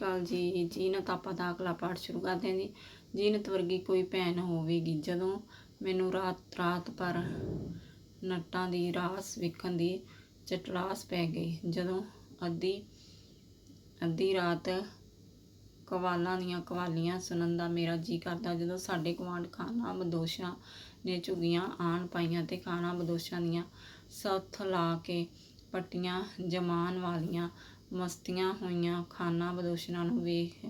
ਅਕਾਲ ਜੀ, ਜੀਨਤ ਆਪਾਂ ਦਾਖਲਾ ਪਾਠ ਸ਼ੁਰੂ ਕਰਦੇ ਹਾਂ ਜੀ ਜੀਨਤ ਵਰਗੀ ਕੋਈ ਭੈਣ ਹੋਵੇਗੀ ਜਦੋਂ ਮੈਨੂੰ ਰਾਤ ਰਾਤ ਪਰ ਨੱਟਾਂ ਦੀ ਰਾਸ ਵੇਖਣ ਦੀ ਚਟਲਾਸ ਪੈ ਗਈ। ਜਦੋਂ ਅੱਧੀ ਅੱਧੀ ਰਾਤ ਕਵਾਲਾਂ ਦੀਆਂ ਕਵਾਲੀਆਂ ਸੁਣਨ ਦਾ ਮੇਰਾ ਜੀ ਕਰਦਾ, ਜਦੋਂ ਸਾਡੇ ਗੁਆਂਢ ਖਾਨਾ ਬਦੋਸ਼ਾਂ ਨੇ ਝੁਗੀਆਂ ਆਣ ਪਾਈਆਂ ਤੇ ਖਾਨਾ ਬਦੋਸ਼ਾਂ ਦੀਆਂ ਸੱਥ ਲਾ ਕੇ ਪੱਟੀਆਂ ਜਮਾਨ ਵਾਲੀਆਂ ਮਸਤੀਆਂ ਹੋਈਆਂ ਖਾਨਾ ਬਦੋਸ਼ਾਂ ਨੂੰ ਵੇਖ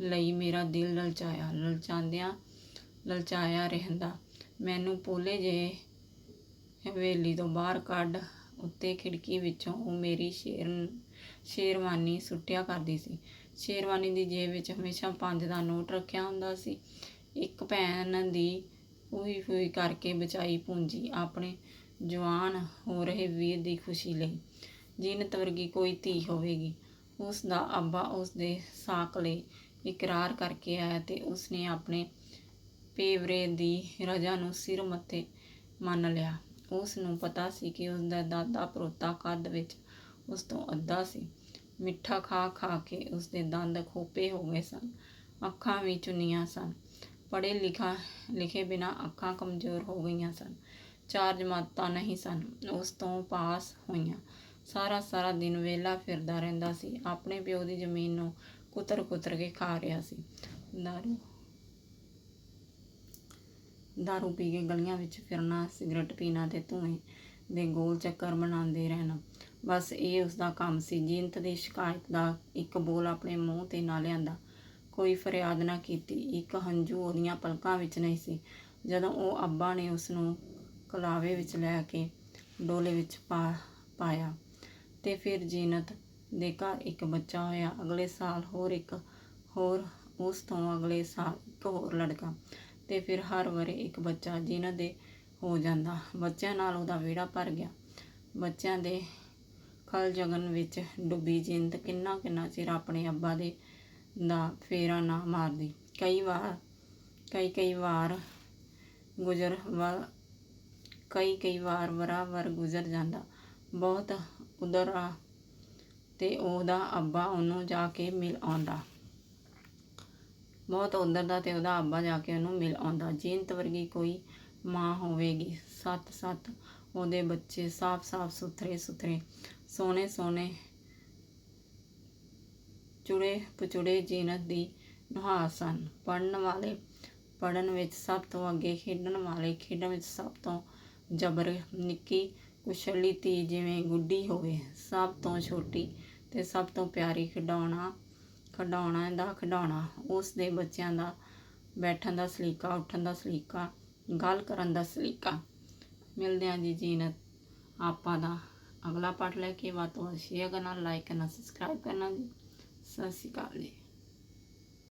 ਲਈ ਮੇਰਾ ਦਿਲ ਲਲਚਾਇਆ। ਲਲਚਾਉਂਦਿਆਂ ਲਲਚਾਇਆ ਰਹਿੰਦਾ। ਮੈਨੂੰ ਪੋਲੇ ਜੇ ਹਵੇਲੀ ਤੋਂ ਬਾਹਰ ਕੱਢ ਉੱਤੇ ਖਿੜਕੀ ਵਿੱਚੋਂ ਉਹ ਮੇਰੀ ਸ਼ੇਰ, ਸ਼ੇਰਵਾਨੀ ਸੁੱਟਿਆ ਕਰਦੀ ਸੀ। ਸ਼ੇਰਵਾਨੀ ਦੀ ਜੇਬ ਵਿੱਚ ਹਮੇਸ਼ਾ ਪੰਜ ਦਾ ਨੋਟ ਰੱਖਿਆ ਹੁੰਦਾ ਸੀ। ਇੱਕ ਭੈਣ ਦੀ ਉਹੀ ਹੋਈ ਕਰਕੇ ਬਚਾਈ ਪੂੰਜੀ ਆਪਣੇ ਜਵਾਨ ਹੋ ਰਹੇ ਵੀਰ ਦੀ ਖੁਸ਼ੀ ਲਈ। ਜੀਨਤ ਵਰਗੀ ਕੋਈ ਧੀ ਹੋਵੇਗੀ, ਉਸ ਦਾ ਅੱਬਾ ਉਸ ਦੇ ਸਾਕ ਲਈ ਇਕਰਾਰ ਕਰਕੇ ਆਇਆ ਤੇ ਉਸਨੇ ਆਪਣੇ ਪੇਵਰੇ ਦੀ ਰਜਾ ਨੂੰ ਸਿਰ ਮੱਥੇ ਮੰਨ ਲਿਆ। ਉਸ ਨੂੰ ਪਤਾ ਸੀ ਕਿ ਉਸ ਦਾ ਦਾਦਾ ਪਰੋਤਾ ਕੱਦ ਵਿੱਚ ਉਸ ਤੋਂ ਅੱਧਾ ਸੀ। ਮਿੱਠਾ ਖਾ ਖਾ ਕੇ ਉਸ ਦੇ ਦੰਦ ਖੋਪੇ ਹੋ ਗਏ ਸਨ, ਅੱਖਾਂ ਵੀ ਚੁੰਨੀਆਂ ਸਨ, ਪੜ੍ਹੇ ਲਿਖਾ ਲਿਖੇ ਬਿਨਾ ਅੱਖਾਂ ਕਮਜ਼ੋਰ ਹੋ ਗਈਆਂ ਸਨ, ਚਾਰ ਜਮਾਤਾਂ ਨਹੀਂ ਸਨ, ਉਸ ਤੋਂ ਪਾਸ ਹੋਈਆਂ। ਸਾਰਾ ਸਾਰਾ ਦਿਨ ਵਿਹਲਾ ਫਿਰਦਾ ਰਹਿੰਦਾ ਸੀ। ਆਪਣੇ ਪਿਓ ਦੀ ਜ਼ਮੀਨ ਨੂੰ ਕੁਤਰ ਕੁਤਰ ਕੇ ਖਾ ਰਿਹਾ ਸੀ। ਦਾਰੂ ਦਾਰੂ ਪੀ ਕੇ ਗਲੀਆਂ ਵਿੱਚ ਫਿਰਨਾ, ਸਿਗਰਟ ਪੀਣਾ ਤੇ ਧੂਏ ਦੇ ਗੋਲ ਚੱਕਰ ਬਣਾਉਂਦੇ ਰਹਿਣਾ। ਬਸ ਇਹ ਉਸ ਦਾ ਕੰਮ ਸੀ। ਜੀਨਤ ਦੀ ਸ਼ਿਕਾਇਤ ਦਾ ਇੱਕ ਬੋਲ ਆਪਣੇ ਮੂੰਹ ਤੇ ਨਾ ਲਿਆਂਦਾ। ਕੋਈ ਫਰਿਆਦ ਨਾ ਕੀਤੀ। ਇੱਕ ਹੰਝੂ ਉਹਦੀਆਂ ਪਲਕਾਂ ਵਿੱਚ ਨਹੀਂ ਸੀ। ਜਦੋਂ ਉਹ ਅੱਬਾ ਨੇ ਉਸ ਨੂੰ ਕਲਾਵੇ ਵਿੱਚ ਲੈ ਕੇ ਡੋਲੇ ਵਿੱਚ ਪਾ, ਪਾਇਆ ਤੇ ਫਿਰ ਜੀਨਤ ਦੇ ਘਰ ਇੱਕ ਬੱਚਾ ਹੋਇਆ। ਅਗਲੇ ਸਾਲ ਹੋਰ ਇੱਕ, ਹੋਰ ਉਸ ਤੋਂ ਅਗਲੇ ਸਾਲ ਇੱਕ ਹੋਰ ਲੜਕਾ ਤੇ ਫਿਰ ਹਰ ਵਰੇ ਇੱਕ ਬੱਚਾ ਜੀਨਤ ਦੇ ਹੋ ਜਾਂਦਾ। ਬੱਚਿਆਂ ਨਾਲ ਉਹਦਾ ਵਿਹੜਾ ਭਰ ਗਿਆ। ਬੱਚਿਆਂ ਦੇ ਖਲ ਜਗਨ ਵਿੱਚ ਡੁੱਬੀ ਜਿੰਦ ਕਿੰਨਾ ਕਿੰਨਾ ਚਿਰ ਆਪਣੇ ਅੱਬਾ ਦੇ ਦਾ ਫੇਰਾ ਨਾ ਮਾਰਦੀ। ਕਈ ਵਾਰ, ਕਈ ਕਈ ਵਾਰ ਗੁਜ਼ਰ ਵਾ, ਕਈ ਕਈ ਵਾਰ ਵਰਾ ਵਰ ਗੁਜ਼ਰ ਜਾਂਦਾ। ਬਹੁਤ ਉਧਰ ਆ। ਤੇ ਉਹਦਾ ਅੱਬਾ ਉਹਨੂੰ ਜਾ ਕੇ ਮਿਲ ਆਉਂਦਾ। ਬਹੁਤ ਉਧਰ ਦਾ ਤੇ ਉਹਦਾ ਅੱਬਾ ਜਾ ਕੇ ਉਹਨੂੰ ਮਿਲ ਆਉਂਦਾ। ਜੀਨਤ ਵਰਗੀ ਕੋਈ ਮਾਂ ਹੋਵੇਗੀ। ਸੱਤ ਸੱਤ ਉਹਦੇ ਬੱਚੇ ਸਾਫ਼ ਸਾਫ਼ ਸੁਥਰੇ ਸੁਥਰੇ ਸੋਹਣੇ ਸੋਹਣੇ ਚੁੜੇ ਪਚੁੜੇ ਜੀਨਤ ਦੀ ਨੁਹਾਰ ਸਨ। ਪੜਨ ਵਾਲੇ ਪੜਨ ਵਿੱਚ ਸਭ ਤੋਂ ਅੱਗੇ ਖੇਡਣ ਵਾਲੇ ਖੇਡਣ ਵਿੱਚ ਸਭ ਤੋਂ ਜਬਰ ਨਿੱਕੀ ਕੁਸ਼ਲੀ ਧੀ ਜਿਵੇਂ ਗੁੱਡੀ ਹੋਵੇ, ਸਭ ਤੋਂ ਛੋਟੀ ਤੇ ਸਭ ਤੋਂ ਪਿਆਰੀ ਖਿਡੌਣਾ ਖਿਡੌਣਾ ਦਾ ਖਿਡੌਣਾ। ਉਸ ਦੇ ਬੱਚਿਆਂ ਦਾ ਬੈਠਣ ਦਾ ਸਲੀਕਾ, ਉੱਠਣ ਦਾ ਸਲੀਕਾ, ਗੱਲ ਕਰਨ ਦਾ ਸਲੀਕਾ। ਮਿਲਦੇ ਹਾਂ ਜੀ ਜੀਨਤ ਆਪਾਂ ਦਾ ਅਗਲਾ ਪਾਠ ਲੈ ਕੇ। ਵੱਧ ਤੋਂ ਵੱਧ ਸ਼ੇਅਰ ਕਰਨਾ ਲਾਈਕ ਕਰਨਾ ਸਬਸਕ੍ਰਾਈਬ ਕਰਨਾ ਜੀ। ਸਤਿ ਸ਼੍ਰੀ ਅਕਾਲ ਜੀ।